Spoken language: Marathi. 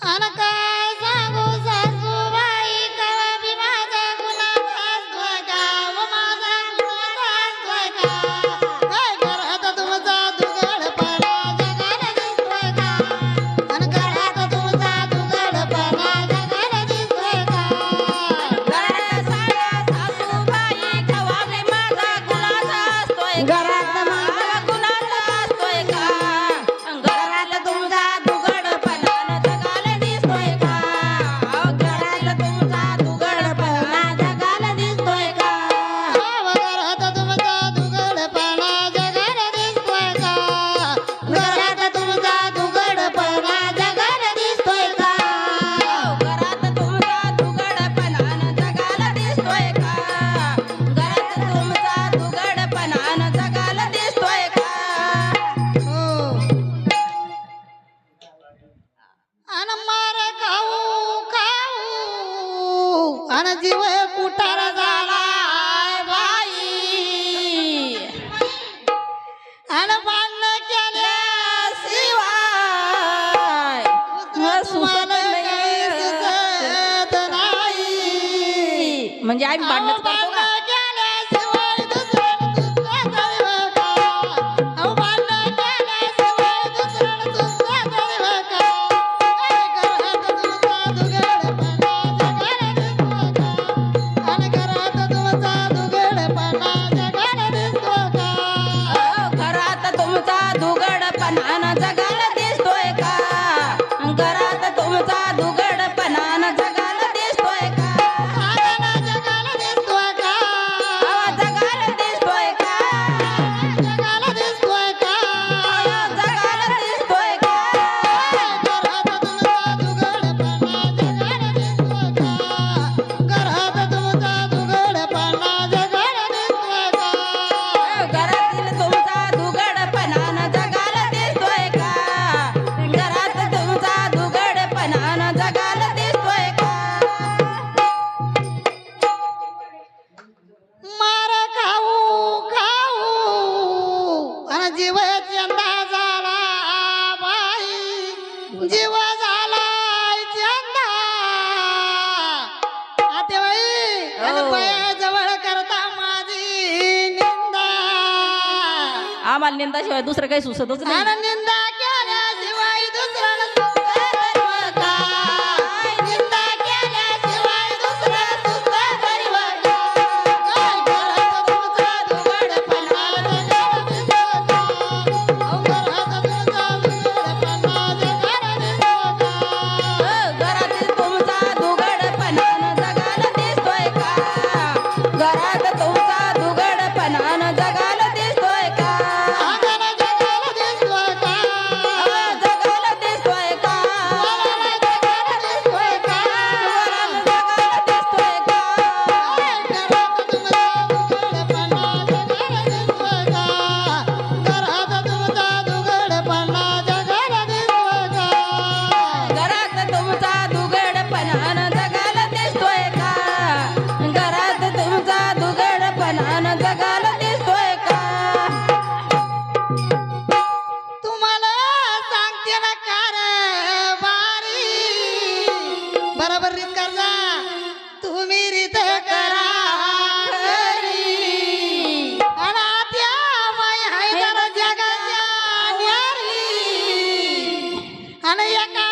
అనక उठार झाला बाई अन भांडण केल्या शिवाय नाही. म्हणजे आई भांडणच करतो ना. तू गडपणा जगा आम्हाला दुसरं काही सुसतच नाही. निंदा একা